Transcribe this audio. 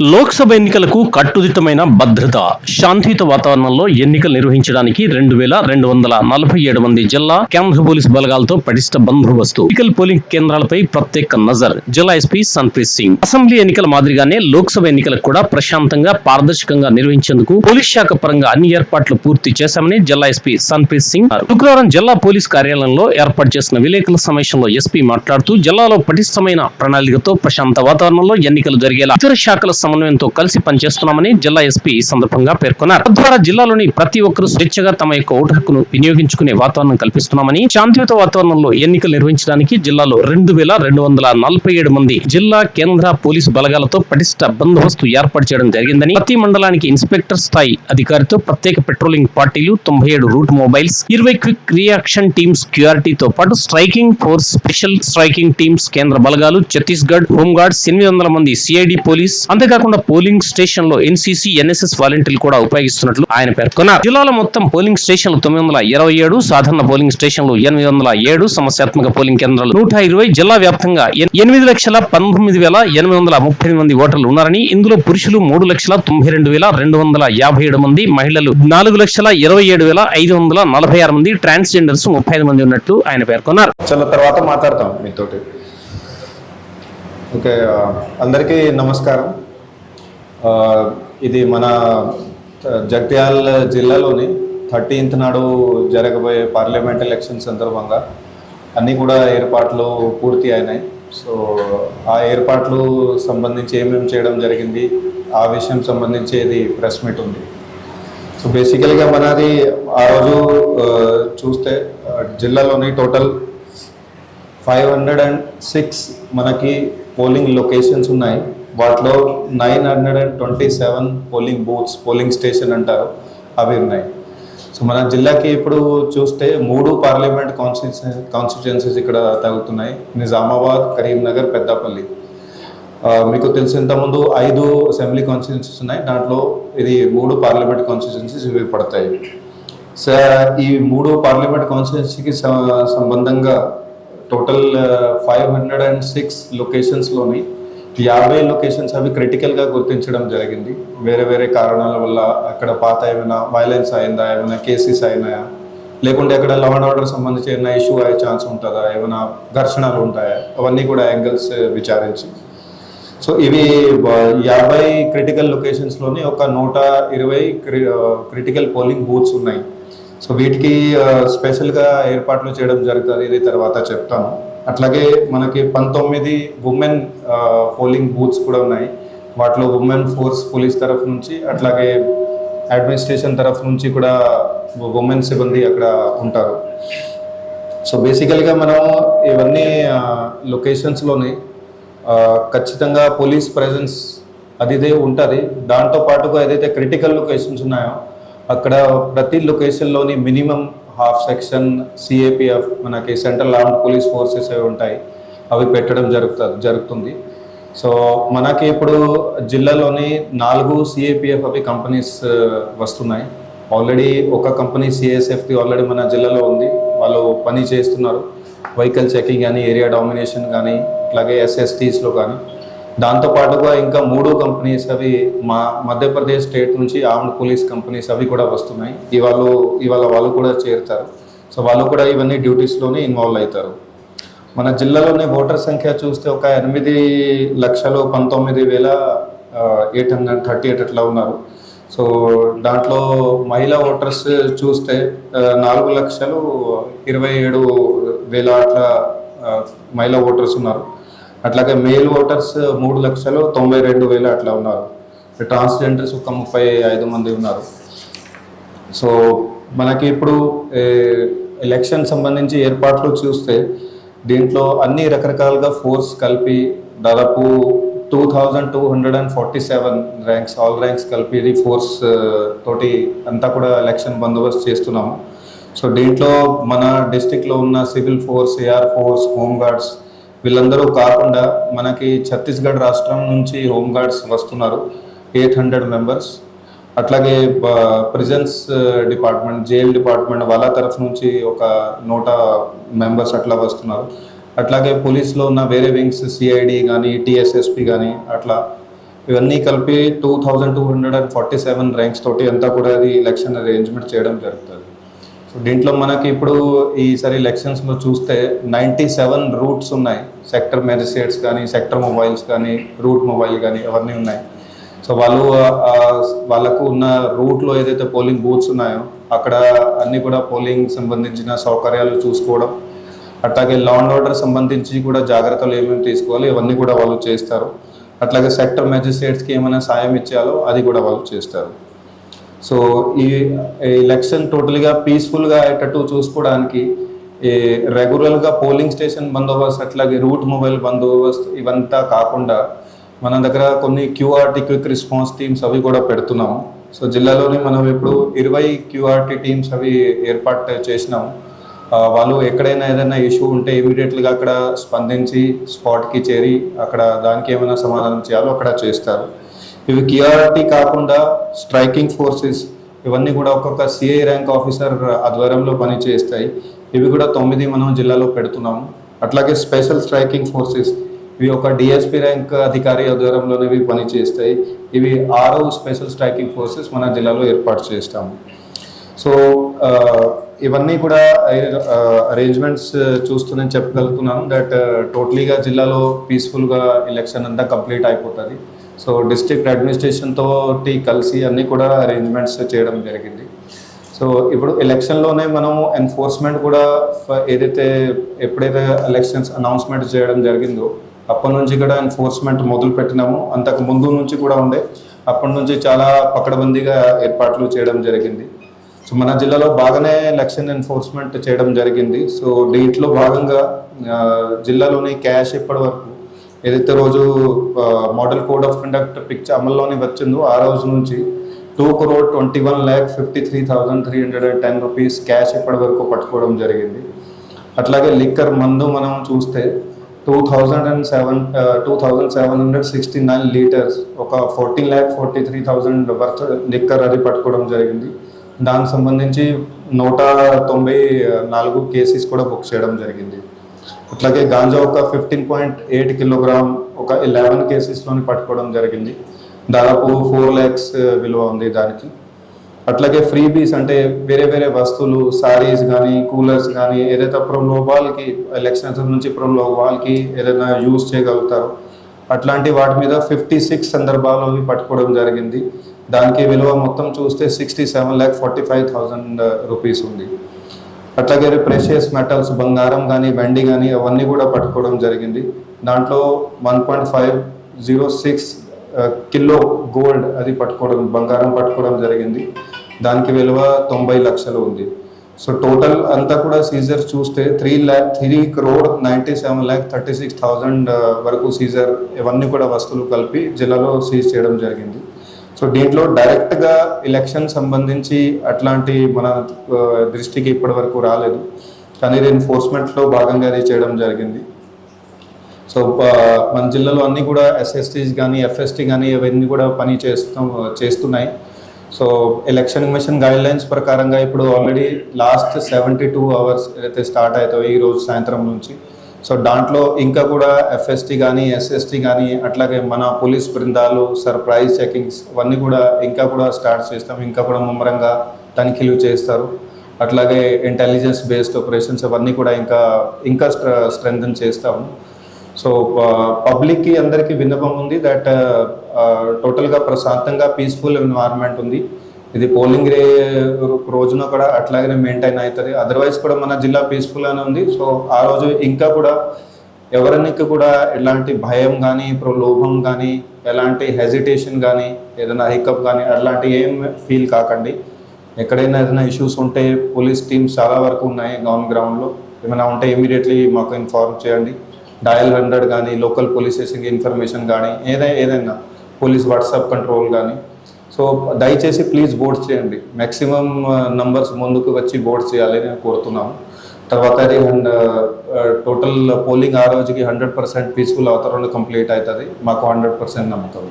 లోక్సభ ఎన్నికలకు కట్టుదిట్టమైన భద్రత శాంతియుత వాతావరణంలో ఎన్నికలు నిర్వహించడానికి రెండు వేల రెండు వందల నలభై ఏడు మంది జిల్లా కేంద్ర పోలీసు బలగాలతో పటిష్ట బందోబస్తు ఎన్నికల పోలింగ్ కేంద్రాలపై ప్రత్యేక నజర్ జిల్లా ఎస్పీ సన్ప్రీత్ సింగ్. అసెంబ్లీ ఎన్నికల మాదిరిగానే లోక్సభ ఎన్నికలకు కూడా ప్రశాంతంగా పారదర్శకంగా నిర్వహించేందుకు పోలీస్ శాఖ పరంగా అన్ని ఏర్పాట్లు పూర్తి చేశామని జిల్లా ఎస్పీ సన్ప్రీత్ సింగ్ శుక్రవారం జిల్లా పోలీస్ కార్యాలయంలో ఏర్పాటు చేసిన విలేకరుల సమావేశంలో ఎస్పీ మాట్లాడుతూ జిల్లాలో పటిష్టమైన ప్రణాళికతో ప్రశాంత వాతావరణంలో ఎన్నికలు జరిగేలా ఇతర శాఖల సమన్వయంతో కలిసి పనిచేస్తున్నామని జిల్లా ఎస్పీ ఈ సందర్భంగా పేర్కొన్నారు. తద్వారా జిల్లాలోని ప్రతి ఒక్కరూ స్వేచ్ఛగా తమ యొక్క ఓటు హక్కును వినియోగించుకునే వాతావరణం కల్పిస్తున్నామని శాంతియుత వాతావరణంలో ఎన్నికలు నిర్వహించడానికి జిల్లాలో రెండు వేల రెండు వందల నలభై ఏడు మంది జిల్లా కేంద్ర పోలీసు బలగాలతో పటిష్ట బందోబస్తు ఏర్పాటు చేయడం జరిగిందని ప్రతి మండలానికి ఇన్స్పెక్టర్ స్థాయి అధికారితో ప్రత్యేక పెట్రోలింగ్ పార్టీలు తొంభై ఏడు రూట్ మొబైల్స్ ఇరవై క్విక్ రియాక్షన్ టీమ్స్ క్యూఆర్టీతో పాటు striking force special striking teams కేంద్ర బలగాలు ఛత్తీస్గఢ్ హోంగార్డ్స్ ఎనిమిది వందల మంది సిఐడి పోలీస్ అంతేకాకుండా పోలింగ్ స్టేషన్లో ఎన్సీసీ ఎన్ఎస్ఎస్ వాలంటీర్లు కూడా ఉపయోగిస్తున్నట్లు ఆయన పేర్కొన్నారు. జిల్లాలో మొత్తం పోలింగ్ స్టేషన్లు తొమ్మిది వందల ఇరవై ఏడు సాధారణ పోలింగ్ స్టేషన్లు ఎనిమిది వందల ఏడు సమస్యాత్మక పోలింగ్ కేంద్రాలు నూట ఇరవై జిల్లా వ్యాప్తంగా ఎనిమిది లక్షల పంతొమ్మిది వేల ఎనిమిది వందల ముప్పై మంది ఓటర్లు ఉన్నారని ఇందులో పురుషులు మూడు లక్షల తొంభై రెండు వేల రెండు వందల యాభై ఏడు మంది మహిళలు నాలుగు లక్షల ఇరవై ఏడు వేల ఐదు వందల నలభై ఆరు మంది ట్రాన్స్జెండర్స్ ముప్పై ఐదు మంది ఉన్నట్లు ఆయన పేర్కొన్నారు. చలో తర్వాత మాట్లాడతాం మీతోటి. ఓకే అందరికీ నమస్కారం. ఇది మన జగిత్యాల జిల్లాలోని థర్టీన్త్ నాడు జరగబోయే పార్లమెంట్ ఎలక్షన్ సందర్భంగా అన్నీ కూడా ఏర్పాట్లు పూర్తి అయినాయి. సో ఆ ఏర్పాట్లు సంబంధించి ఏమేమి చేయడం జరిగింది ఆ విషయం సంబంధించి ప్రెస్ మీట్ ఉంది. సో బేసికల్గా మనది ఆ రోజు చూస్తే జిల్లాలోని total five hundred and six మనకి పోలింగ్ లొకేషన్స్ ఉన్నాయి. వాటిలో nine hundred and twenty seven polling booths polling station అంటారు. అవి ఉన్నాయి. సో మన జిల్లాకి ఇప్పుడు చూస్తే మూడు పార్లమెంట్ కాన్స్టిట్యూ కాన్స్టిట్యున్సీస్ ఇక్కడ తగులుతున్నాయి. నిజామాబాద్ కరీంనగర్ పెద్దపల్లి. మీకు తెలిసినంత ముందు ఐదు అసెంబ్లీ కాన్స్టిట్యున్సీస్ ఉన్నాయి. దాంట్లో ఇది మూడు పార్లమెంట్ కాన్స్టిట్యున్సీస్ ఇవి పడతాయి. సో ఈ మూడు పార్లమెంట్ కాన్స్టిట్యున్సీకి సంబంధంగా total five hundred and six లొకేషన్స్లోని యాభై లొకేషన్స్ అవి క్రిటికల్గా గుర్తించడం జరిగింది. వేరే వేరే కారణాల వల్ల అక్కడ పాత ఏమైనా వైలెన్స్ అయిందా? ఏమైనా కేసెస్ అయినాయా? లేకుంటే అక్కడ లవ్ అండ్ ఆర్డర్ సంబంధించి ఏమైనా ఇష్యూ అయ్యే ఛాన్స్ ఉంటుందా? ఏమైనా ఘర్షణలు ఉంటాయా? అవన్నీ కూడా యాంగిల్స్ విచారించి. సో ఇవి యాభై క్రిటికల్ లొకేషన్స్లోని ఒక నూట ఇరవై క్రిటికల్ పోలింగ్ బూత్స్ ఉన్నాయి. సో వీటికి స్పెషల్గా ఏర్పాట్లు చేయడం జరుగుతుంది. ఇది తర్వాత చెప్తాను. అట్లాగే మనకి పంతొమ్మిది ఉమెన్ పోలింగ్ బూత్స్ కూడా ఉన్నాయి. వాటిలో ఉమెన్ ఫోర్స్ పోలీస్ తరఫు నుంచి అట్లాగే అడ్మినిస్ట్రేషన్ తరఫు నుంచి కూడా ఉమెన్ సిబ్బంది అక్కడ ఉంటారు. సో బేసికల్గా మనం ఇవన్నీ లొకేషన్స్లోని ఖచ్చితంగా పోలీస్ ప్రజెన్స్ అదిదే ఉంటుంది. దాంతో పాటుగా ఏదైతే క్రిటికల్ లొకేషన్స్ ఉన్నాయో అక్కడ ప్రతి లొకేషన్లోని మినిమం హాఫ్ సెక్షన్ సిఏపిఎఫ్ మనకి సెంట్రల్ ఆర్మ్డ్ పోలీస్ ఫోర్సెస్ అవి ఉంటాయి అవి పెట్టడం జరుగుతుంది జరుగుతుంది. సో మనకి ఇప్పుడు జిల్లాలోని నాలుగు సిఏపిఎఫ్ అవి కంపెనీస్ వస్తున్నాయి. ఆల్రెడీ ఒక కంపెనీ సిఎస్ఎఫ్ది ఆల్రెడీ మన జిల్లాలో ఉంది. వాళ్ళు పని చేస్తున్నారు. వెహికల్ చెకింగ్ కానీ ఏరియా డామినేషన్ కానీ అలాగే ఎస్ఎస్టీస్లో కానీ దాంతోపాటుగా ఇంకా మూడు కంపెనీస్ అవి మా మధ్యప్రదేశ్ స్టేట్ నుంచి ఆర్మ్డ్ పోలీస్ కంపెనీస్ అవి కూడా వస్తున్నాయి. ఇవాళ ఇవాళ వాళ్ళు కూడా చేరుతారు. సో వాళ్ళు కూడా ఇవన్నీ డ్యూటీస్లోనే ఇన్వాల్వ్ అవుతారు. మన జిల్లాలోని ఓటర్ సంఖ్య చూస్తే ఒక ఎనిమిది లక్షలు పంతొమ్మిది వేల ఎయిట్ హండ్రెడ్ థర్టీ ఎయిట్ అట్లా ఉన్నారు. సో దాంట్లో మహిళా ఓటర్స్ చూస్తే నాలుగు లక్షలు ఇరవై ఏడు వేల అట్లా మహిళా ఓటర్స్ ఉన్నారు. అట్లాగే మేల్ ఓటర్స్ మూడు లక్షలు తొంభై రెండు వేలు అట్లా ఉన్నారు. ట్రాన్స్జెండర్స్ ఒక ముప్పై ఐదు మంది ఉన్నారు. సో మనకి ఇప్పుడు ఎలక్షన్ సంబంధించి ఏర్పాట్లు చూస్తే దీంట్లో అన్ని రకరకాలుగా ఫోర్స్ కలిపి దాదాపు two thousand two hundred and forty seven ranks all ranks కలిపి ఫోర్స్ తోటి అంతా కూడా ఎలక్షన్ బందోబస్తు చేస్తున్నాము. సో దీంట్లో మన డిస్టిక్లో ఉన్న civil force AR force home guards వీళ్ళందరూ కాకుండా మనకి ఛత్తీస్గఢ్ రాష్ట్రం నుంచి హోమ్ గార్డ్స్ వస్తున్నారు ఎయిట్ హండ్రెడ్ మెంబర్స్. అట్లాగే ప్రిజన్స్ డిపార్ట్మెంట్ జైల్ డిపార్ట్మెంట్ వాళ్ళ తరఫు నుంచి ఒక నూట మెంబర్స్ అట్లా వస్తున్నారు. అట్లాగే పోలీస్లో ఉన్న వేరే వింగ్స్ సిఐడి కానీ టిఎస్ఎస్పి కానీ అట్లా ఇవన్నీ కలిపి two thousand two hundred and forty seven ranks తోటి అంతా కూడా అది ఎలక్షన్ అరేంజ్మెంట్ చేయడం జరుగుతుంది. దీంట్లో మనకి ఇప్పుడు ఈసారి ఎలక్షన్స్లో చూస్తే నైంటీ సెవెన్ రూట్స్ ఉన్నాయి. సెక్టర్ మెజిస్ట్రేట్స్ కానీ సెక్టర్ మొబైల్స్ కానీ రూట్ మొబైల్ కానీ అవన్నీ ఉన్నాయి. సో వాళ్ళు వాళ్ళకు ఉన్న రూట్లో ఏదైతే పోలింగ్ బూత్స్ ఉన్నాయో అక్కడ అన్నీ కూడా పోలింగ్ సంబంధించిన సౌకర్యాలు చూసుకోవడం అట్లాగే లా అండ్ ఆర్డర్ సంబంధించి కూడా జాగ్రత్తలు ఏమేమి తీసుకోవాలి ఇవన్నీ కూడా వాళ్ళు చేస్తారు. అట్లాగే సెక్టర్ మెజిస్ట్రేట్స్కి ఏమైనా సాయం ఇచ్చేయాలో అది కూడా వాళ్ళు చేస్తారు. సో ఈ ఎలక్షన్ టోటల్గా పీస్ఫుల్గా అయ్యేటట్టు చూసుకోవడానికి ఈ రెగ్యులర్గా పోలింగ్ స్టేషన్ బందోబస్తు అట్లాగే రూట్ మొబైల్ బందోబస్తు ఇవంతా కాకుండా మన దగ్గర కొన్ని క్యూఆర్టీ క్విక్ రెస్పాన్స్ టీమ్స్ అవి కూడా పెడుతున్నాము. సో జిల్లాలోని మనం ఇప్పుడు ఇరవై క్యూఆర్టీ టీమ్స్ అవి ఏర్పాటు చేసినాము. వాళ్ళు ఎక్కడైనా ఏదైనా ఇష్యూ ఉంటే ఇమీడియట్గా అక్కడ స్పందించి స్పాట్కి చేరి అక్కడ దానికి ఏమైనా సమాధానం చేయాలో అక్కడ చేస్తారు. ఇవి క్యూఆర్టీ కాకుండా స్ట్రైకింగ్ ఫోర్సెస్ ఇవన్నీ కూడా ఒక్కొక్క సిఐ ర్యాంక్ ఆఫీసర్ ఆధ్వర్యంలో పనిచేస్తాయి. ఇవి కూడా తొమ్మిది మనం జిల్లాలో పెడుతున్నాము. అట్లాగే స్పెషల్ స్ట్రైకింగ్ ఫోర్సెస్ ఇవి ఒక డిఎస్పి ర్యాంక్ అధికారి ఆధ్వర్యంలోనే ఇవి ఇవి ఆరో స్పెషల్ స్ట్రైకింగ్ ఫోర్సెస్ మన జిల్లాలో ఏర్పాటు చేస్తాము. సో ఇవన్నీ కూడా అరేంజ్మెంట్స్ చూస్తూ నేను చెప్పగలుగుతున్నాను. దట్ టోటలీగా జిల్లాలో పీస్ఫుల్గా ఎలక్షన్ అంతా కంప్లీట్ అయిపోతుంది. సో డిస్ట్రిక్ట్ అడ్మినిస్ట్రేషన్తో కలిసి అన్నీ కూడా అరేంజ్మెంట్స్ చేయడం జరిగింది. సో ఇప్పుడు ఎలక్షన్లోనే మనము ఎన్ఫోర్స్మెంట్ కూడా ఏదైతే ఎప్పుడైతే ఎలక్షన్స్ అనౌన్స్మెంట్ చేయడం జరిగిందో అప్పటి నుంచి కూడా ఎన్ఫోర్స్మెంట్ మొదలు పెట్టినాము. అంతకు ముందు నుంచి కూడా ఉండే. అప్పటి నుంచి చాలా పకడబందీగా ఏర్పాట్లు చేయడం జరిగింది. సో మన జిల్లాలో బాగానే ఎలక్షన్ ఎన్ఫోర్స్మెంట్ చేయడం జరిగింది. సో దీంట్లో భాగంగా జిల్లాలోని క్యాష్ ఇప్పటి వరకు ఏదైతే రోజు model code of conduct picture అమల్లోని వచ్చిందో ఆ రోజు నుంచి two crore twenty one lakh fifty three thousand three hundred and ten rupees cash ఇప్పటి వరకు పట్టుకోవడం జరిగింది. అట్లాగే లిక్కర్ మందు మనం చూస్తే two thousand and seven two thousand seven hundred sixty nine litres ఒక fourteen lakh forty three thousand worth liquor అది పట్టుకోవడం జరిగింది. దానికి సంబంధించి నూట తొంభై నాలుగు కేసెస్ కూడా బుక్ చేయడం జరిగింది. అట్లాగే గాంజా ఒక ఫిఫ్టీన్ పాయింట్ ఎయిట్ కిలోగ్రామ్ ఒక ఎలెవెన్ కేసెస్లోని పట్టుకోవడం జరిగింది. దాదాపు ఫోర్ ల్యాక్స్ విలువ ఉంది దానికి. అట్లాగే ఫ్రీ బీస్ అంటే వేరే వేరే వస్తువులు సారీస్ కానీ కూలర్స్ కానీ ఏదైతే వాళ్ళకి ఎలక్షన్స్ నుంచి వాళ్ళకి ఏదైనా యూజ్ చేయగలుగుతారో అట్లాంటి వాటి మీద ఫిఫ్టీ సిక్స్ సందర్భాలు పట్టుకోవడం జరిగింది. దానికి విలువ మొత్తం చూస్తే sixty seven lakh forty five thousand rupees ఉంది. అట్లాగే ప్రెషియస్ మెటల్స్ బంగారం కానీ వెండి కానీ అవన్నీ కూడా పట్టుకోవడం జరిగింది. దాంట్లో one point five zero six kilo gold అది పట్టుకోవడం బంగారం పట్టుకోవడం జరిగింది. దానికి విలువ తొంభై లక్షలు ఉంది. సో టోటల్ అంతా కూడా సీజర్ చూస్తే three lakh three crore ninety seven lakh thirty six thousand వరకు సీజర్ ఇవన్నీ కూడా వస్తువులు కలిపి జిల్లాలో సీజ్ చేయడం జరిగింది. సో దీంట్లో డైరెక్ట్గా ఎలక్షన్ సంబంధించి అట్లాంటి మన దృష్టికి ఇప్పటి వరకు రాలేదు. కానీ ఇది ఎన్ఫోర్స్మెంట్లో భాగంగా అది చేయడం జరిగింది. సో మన జిల్లాలో అన్నీ కూడా ఎస్ఎస్టీస్ కానీ ఎఫ్ఎస్టీ కానీ అవన్నీ కూడా పని చేస్తాం చేస్తున్నాయి. So election commission guidelines ప్రకారంగా ఇప్పుడు already last seventy two hours అయితే స్టార్ట్ అవుతాయో ఈ రోజు సాయంత్రం నుంచి సో దాంట్లో ఇంకా కూడా ఎఫ్ఎస్టీ కానీ ఎస్ఎస్టీ కానీ అట్లాగే మన పోలీస్ బృందాలు సర్ప్రైజ్ చెకింగ్స్ ఇవన్నీ కూడా ఇంకా కూడా స్టార్ట్ చేస్తాం. ఇంకా కూడా ముమ్మరంగా తనిఖీలు చేస్తారు అట్లాగే ఇంటెలిజెన్స్ బేస్డ్ ఆపరేషన్స్ అవన్నీ కూడా ఇంకా ఇంకా స్ట్రెంగ్థన్ చేస్తాము. సో పబ్లిక్కి అందరికీ విన్నపం ఉంది దట్ టోటల్గా ప్రశాంతంగా పీస్ఫుల్ ఎన్వైర్న్మెంట్ ఉంది. ఇది పోలింగ్ రే రోజున కూడా అట్లాగనే మెయింటైన్ అవుతుంది. అదర్వైజ్ కూడా మన జిల్లా పీస్ఫుల్ అని ఉంది. సో ఆ రోజు ఇంకా కూడా ఎవరికి కూడా ఎలాంటి భయం కానీ ప్రలోభం కానీ ఎలాంటి హెజిటేషన్ కానీ ఏదైనా హెకప్ కానీ అట్లాంటి ఏం ఫీల్ కాకండి. ఎక్కడైనా ఏదైనా ఇష్యూస్ ఉంటే పోలీస్ టీమ్స్ చాలా వరకు ఉన్నాయి ఆన్ గ్రౌండ్లో ఏమైనా ఉంటే ఇమీడియట్లీ మాకు ఇన్ఫార్మ్ చేయండి. డయల్ హండ్రెడ్ కానీ లోకల్ పోలీస్ స్టేషన్కి ఇన్ఫర్మేషన్ కానీ ఏదైనా ఏదైనా పోలీస్ వాట్సాప్ కంట్రోల్ కానీ సో దయచేసి ప్లీజ్ ఓట్ చేయండి. మ్యాక్సిమం నంబర్స్ uh, ముందుకు వచ్చి ఓట్ చేయాలని నేను కోరుతున్నాను తర్వాత అది and uh, uh, total polling ఆ రోజుకి హండ్రెడ్ పర్సెంట్ పీస్ఫుల్ అవతరంలో కంప్లీట్ అవుతుంది. మాకు హండ్రెడ్ పర్సెంట్ నమ్మకం